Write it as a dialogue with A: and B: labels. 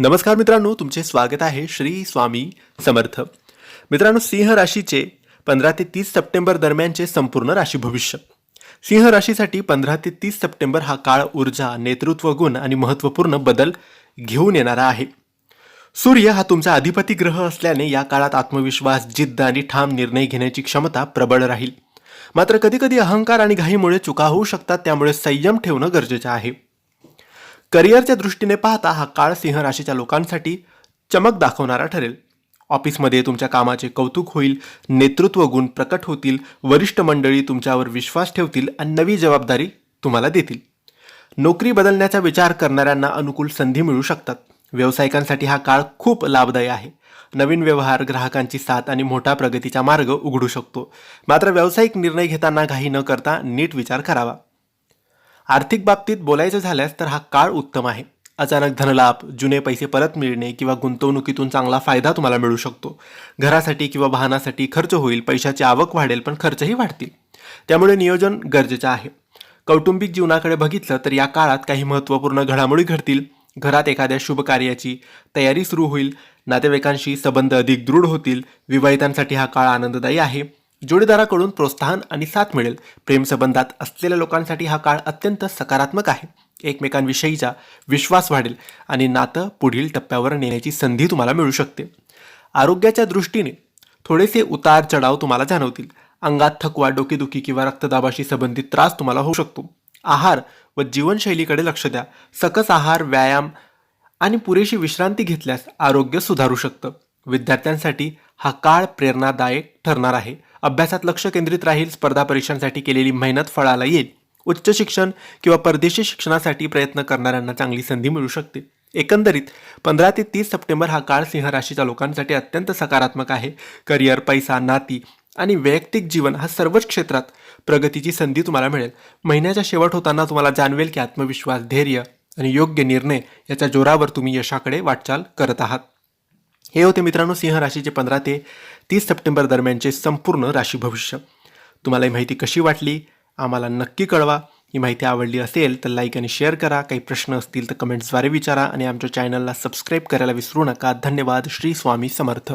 A: नमस्कार मित्रांनो तुमचे स्वागत आहे श्री स्वामी समर्थ. मित्रांनो सिंह राशीचे पंधरा ते तीस सप्टेंबर दरम्यानचे संपूर्ण राशी भविष्य. सिंह राशीसाठी पंधरा ते तीस सप्टेंबर हा काळ ऊर्जा नेतृत्व गुण आणि महत्त्वपूर्ण बदल घेऊन येणारा आहे. सूर्य हा तुमचा अधिपती ग्रह असल्याने या काळात आत्मविश्वास जिद्द आणि ठाम निर्णय घेण्याची क्षमता प्रबळ राहील. मात्र कधीकधी अहंकार आणि घाईमुळे चुका होऊ शकतात त्यामुळे संयम ठेवणं गरजेचं आहे. करिअरच्या दृष्टीने पाहता हा काळ सिंह राशीच्या लोकांसाठी चमक दाखवणारा ठरेल. ऑफिसमध्ये तुमच्या कामाचे कौतुक होईल नेतृत्व गुण प्रकट होतील वरिष्ठ मंडळी तुमच्यावर विश्वास ठेवतील आणि नवी जबाबदारी तुम्हाला देतील. नोकरी बदलण्याचा विचार करणाऱ्यांना अनुकूल संधी मिळू शकतात. व्यावसायिकांसाठी हा काळ खूप लाभदायी आहे. नवीन व्यवहार ग्राहकांची साथ आणि मोठा प्रगतीचा मार्ग उघडू शकतो. मात्र व्यावसायिक निर्णय घेताना घाई न करता नीट विचार करावा. आर्थिक बाबतीत बोलायचं झाल्यास तर हा काळ उत्तम आहे. अचानक धनलाभ जुने पैसे परत मिळणे किंवा गुंतवणुकीतून चांगला फायदा तुम्हाला मिळू शकतो. घरासाठी किंवा वाहनासाठी खर्च होईल पैशाची आवक वाढेल पण खर्चही वाढतील. त्यामुळे नियोजन गरजेचं आहे. कौटुंबिक जीवनाकडे बघितलं तर या काळात काही महत्त्वपूर्ण घडामोडी घडतील. घरात एखाद्या शुभ कार्याची तयारी सुरू होईल. नातेवाईकांशी संबंध अधिक दृढ होतील. विवाहितांसाठी हा काळ आनंददायी आहे. जोडीदाराकडून प्रोत्साहन आणि साथ मिळेल. प्रेमसंबंधात असलेल्या लोकांसाठी हा काळ अत्यंत सकारात्मक आहे. एकमेकांविषयीचा विश्वास वाढेल आणि नातं पुढील टप्प्यावर नेण्याची संधी तुम्हाला मिळू शकते. आरोग्याच्या दृष्टीने थोडेसे उतार चढाव तुम्हाला जाणवतील. अंगात थकवा डोकेदुखी किंवा रक्तदाबाशी संबंधित त्रास तुम्हाला होऊ शकतो. आहार व जीवनशैलीकडे लक्ष द्या. सकस आहार व्यायाम आणि पुरेशी विश्रांती घेतल्यास आरोग्य सुधारू शकतं. विद्यार्थ्यांसाठी हा काळ प्रेरणादायक ठरणार आहे. अभ्यासात लक्ष केंद्रित राहील स्पर्धा परीक्षांसाठी केलेली मेहनत फळाला येईल. उच्च शिक्षण किंवा परदेशी शिक्षणासाठी प्रयत्न करणाऱ्यांना चांगली संधी मिळू शकते. एकंदरीत पंधरा ते तीस सप्टेंबर हा काळ सिंह राशीच्या लोकांसाठी अत्यंत सकारात्मक आहे. करिअर पैसा नाती आणि वैयक्तिक जीवन हा सर्वच क्षेत्रात प्रगतीची संधी तुम्हाला मिळेल. महिन्याच्या शेवट होताना तुम्हाला जाणवेल की आत्मविश्वास धैर्य आणि योग्य निर्णय याच्या जोरावर तुम्ही यशाकडे वाटचाल करत आहात. हे होते मित्रांनो सिंह राशीचे पंधरा ते तीस सप्टेंबर दरम्यानचे संपूर्ण राशी भविष्य. तुम्हाला ही माहिती कशी वाटली? आम्हाला नक्की कळवा. ही माहिती आवडली असेल तर लाईक आणि शेअर करा. काही प्रश्न असतील तर कमेंट्सद्वारे विचारा आणि आमच्या चॅनलला सबस्क्राईब करायला विसरू नका. धन्यवाद. श्री स्वामी समर्थ.